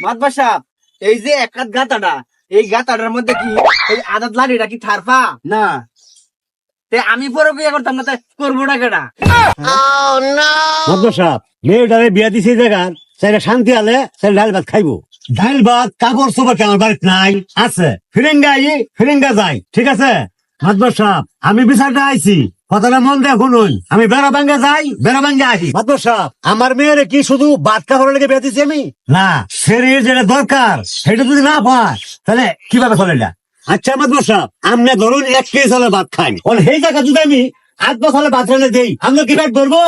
মাতবা সাহেব এই যে এক হাত গাতাটা এই গাতাটার মধ্যে কি এই আদাত লাড়িটা কি থারফা? না। তে আমি পরে বিয়ে করতাম না তে করব না কেটা মাদ্র সাহেব মেয়েটারে বিয়া দিছে জায়গা সেটা শান্তি আলে সেটা ডাল ভাত খাইবো। ডাল ভাত কাপড় কি আমার বাড়িতে নাই? আছে। ফিরেঙ্গা আই ফিরেঙ্গা যাই ঠিক আছে? মাদ্র সাহেব আমি বিচারটা আইছি। কথাটা মন দিয়ে শুনুন। আমি বেড়া ভাঙ্গা যাই বেড়া ভাঙ্গা আসি। মাদ্র সাহেব আমার মেয়েরে কি শুধু ভাত কাপড় লেগে বিয়া দিছি আমি? না শরীর যেটা দরকার সেটা যদি না পায় তাহলে কীভাবে চলে এটা? আচ্ছা মাদ্র সাহেব আপনি ধরুন এক কেজি চালে ভাত খাই। ওর সেই জায়গা যদি আমি আট বছরে ভাত রান্না দেই আমরা কি ব্যাগ ধরবো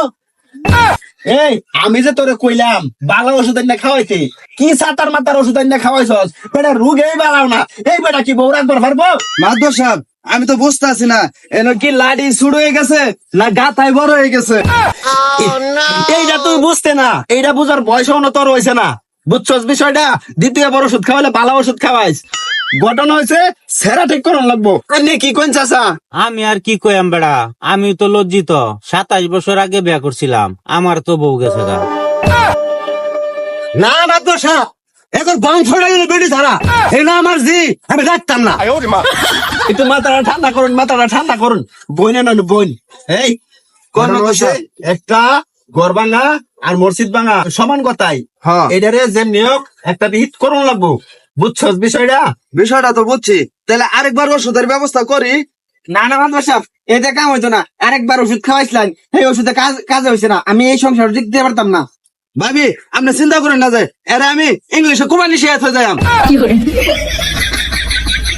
এই আমি যে তোরে কইলাম বালা ওষুধ না খাওয়াইতে। কি সাতার মাতার ওষুধ না খাওয়াইছস? বেটা রুগেই বাড়াও না। এই বেটা কি বউ রাখবার পারব মাধব সাহেব আমি তো বুঝতে আছি না। এন কি লাডি শুরু হয়ে গেছে না গাতাই বড় হয়ে গেছে? এইটা তুই বুঝতে না। এইটা বুঝার বয়স না তোর হয়েছে না। বুঝছস বিষয়টা? দ্বিতীয় বড় ওষুধ খাওয়াইলে বালা ওষুধ খাওয়াইস। ঘটনা হয়েছে সেরা ঠিক করন লাগবো। আপনি কি কোন চাচা? আমি আর কি কইম বেড়া? আমি তো লজ্জিত। সাতাশ বছর আগে বিয়া করছিলাম। আমার তো বউ গেছে গা। না মাদ্র সাহেব এখন বংশটা বেড়ি ছাড়া এই না আমার জি আমি রাখতাম না। একটু মাথাটা ঠান্ডা করুন মাথাটা ঠান্ডা করুন। বইনে নয় বোন এই কোন? একটা গড় ভাঙা আর মসজিদ ভাঙা সমান কথাই। হ্যাঁ। এটারে যে নিয়োগ একটা হিট করুন লাগবো। বুঝছস বিষয়টা? বিষয়টা তো বুঝছি। তাহলে আরেকবার ওষুধের ব্যবস্থা করি। না না মাতবা সাহেব এতে কাম হইতো না আরেকবার ওষুধ খাওয়াইছিলাম এই ওষুধে কাজ কাজে হয়েছে না। আমি এই সংসার দিতে পারতাম না। ভাবি আপনি চিন্তা করেন না যে এরা আমি ইংলিশে কুমানি শিখাত হয়ে যাই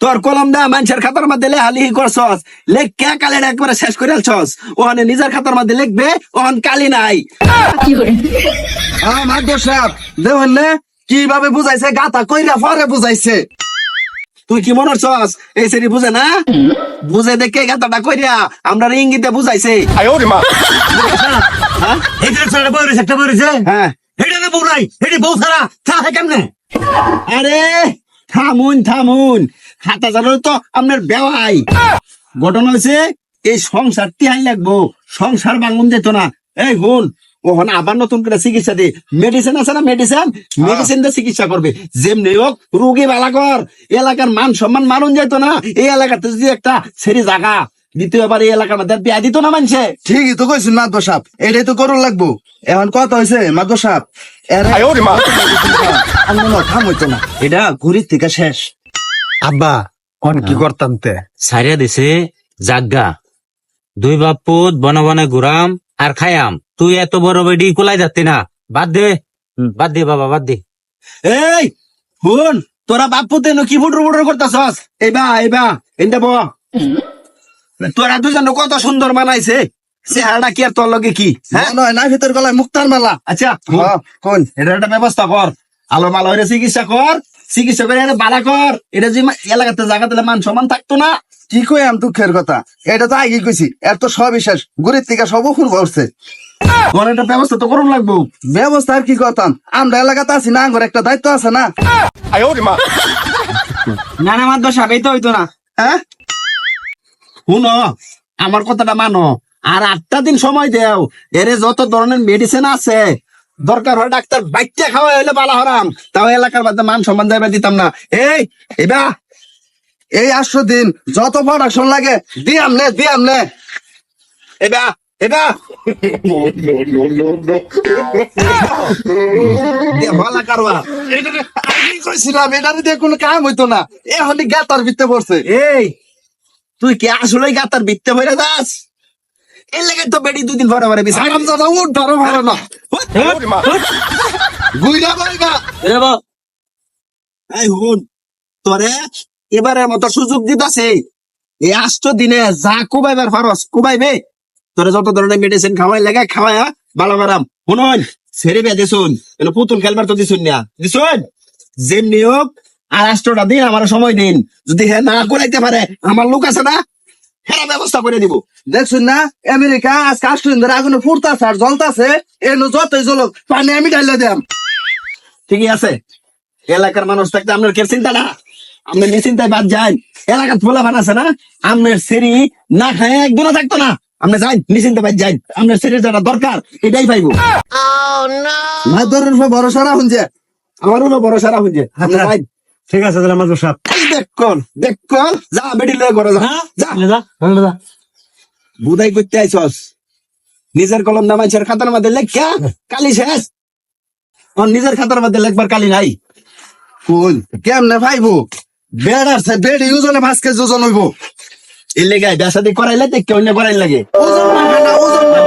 তোর কলম দা মানুষের খাতার মধ্যে লেহালি করছস। লেখ কে কালের একবারে শেষ করে এলছস ওখানে নিজের খাতার মধ্যে লিখবে ওখান কালি নাই। মাধব সাহেব দেখুন না কীভাবে বুঝাইছে গাতা কইরা পরে বুঝাইছে। তুই কি মনে করছস? এই সেরি বুঝে না? বুঝে দেখে গাতাটা কইরা আমরা ইঙ্গিতে বুঝাইছে। হ্যাঁ? বই রয়েছে হ্যাঁ। না বউ নাই এটি বউ ছাড়া কেমনে? আরে থামুন থামুন। খাতা জানো তো আপনার বেওয়াই ঘটনা হয়েছে এই সংসার টিহাই লাগবো। সংসার ভাঙুন যেত না। এই হুন ওখান আবার নতুন করে চিকিৎসা দে। মেডিসিন আছে না মেডিসিন মেডিসিন দিয়ে চিকিৎসা করবে। যেমনি হোক রুগী বালা কর। এলাকার মান সম্মান মারুন যেত না। এই এলাকাতে যদি একটা সেরি জায়গা দ্বিতীয়বার এই এলাকার মধ্যে বিয়া দিত না মানছে ঠিকই তো কইছেন মাধব সাহেব। এটাই তো করুন লাগবো। এখন কথা হয়েছে মাধব সাহেব এরা থাম হইতো না। এটা ঘুরির থেকে শেষ। আব্বা অন কি করতাম তে? সারিয়া দিছে জাগা দুই বাপ পুত বনে বনে ঘুরাম আর খায়াম তুই এত বড় বেডি কুলাই যাচ্ছি না? বাদ দে। বাদ দে বাবা বাদ দে। এই হুন তোরা বাপু তেন কি বুটর বুটর করতেছস? এইবা এইবা এনতে ব। তোরা দুজন কত সুন্দর বানাইছে চেহারাটা কি আর তোর লগে কি হ্যাঁ? হয় না ভিতর গলায় মুক্তার মেলা। আচ্ছা কোন এটা একটা ব্যবস্থা কর। আলো ভালো হয়ে চিকিৎসা কর চিকিৎসা করে এটা বালা কর। এটা যে এলাকাতে জায়গা দিলে মান সম্মান থাকতো না। কি কই আম দুঃখের কথা? এটা তো আগে কইছি। এর তো সবিশেষ ঘুরির থেকে সব ফুল করছে। একটা ব্যবস্থা তো করুন লাগবো। ব্যবস্থা আর কি করতাম? আমরা এলাকাতে আছি না আমার একটা দায়িত্ব আছে না? না না মাতবা সাহেব এই তো হইতো না। হ্যাঁ? শুনো আমার কথাটা মানো। আর আটটা দিন সময় দেও। এরে যত ধরনের মেডিসিন আছে দরকার হয় ডাক্তার বাইকটা খাওয়া হইলে বালা হরাম। তাও এলাকার মধ্যে মান সম্মান যাবে দিতাম না। এই এবা এই আটশো দিন, যত প্রোডাকশন লাগে, দিয়াম নে দিয়াম নে। এবা এবা ভালা কারবা কইছিলাম এটা দিয়ে কোনো কাম না। ভিতরে পড়ছে। এই, তুই কি আসলে গাতার বিত্তে ভরে দাস লেগে তো বেড়ি দুদিন পরে পরে আরাম দাদা উঠ ধরো ভালো না। গুইরা বাইগা। এই হুন তোরে এবারের মতো সুযোগ দিতাছে। এই আষ্ট দিনে যা কুবাইবার কুবাইবে। তোরে যত ধরনের মেডিসিন খাওয়াই লাগে খাওয়ায়া ভালো বারাম। শুনুন ছেড়ে বে দিছুন। পুতুল খেলবার তো দিছুন না। দিছুন? যেমনি হোক আর আষ্টটা দিন আমার সময় দিন। যদি হে না করাইতে পারে আমার লোক আছে না? হেরা ব্যবস্থা করে দিব। দেখছুন না আমেরিকা আজকে দিন ধরে আগুনে ফুটতাছে আর জ্বলতাছে। এনো যতই জ্বলক পানি আমি ঢাইলে দিলাম ঠিকই আছে। এলাকার মানুষ থাকতে আপনার কে চিন্তা না? আপনি নিশ্চিন্তায় বাদ যান। এলাকার ফোলা পোলা বানাছে না? আপনার সেরি না খায় একদিনও থাকতো না। আপনি যাই নিশ্চিন্তে বাদ যান। আপনার সেরির যেটা দরকার এটাই পাইবো। মাছ ধরার উপর ভরসা রাখুন যে। আমার আচ্ছা। ঠিক আছে তাহলে মাদবর সাহেব দেখ কল দেখ কল যা বেটি লয়ে ঘরে যা। যা। বুধাই করতে আইছস। নিজের কলম না খাতার মধ্যে লেখা কালি শেষ। ওর নিজের খাতার মধ্যে লেখবার কালি নাই। কোন কেমনে পাইবো বেড় আছে বেড় পাঁচ কেজি ওজন হইব। এর লেগে বেসাদি করাইলে দেখতে অন্য করাইল লাগে। ওজন না ওজন না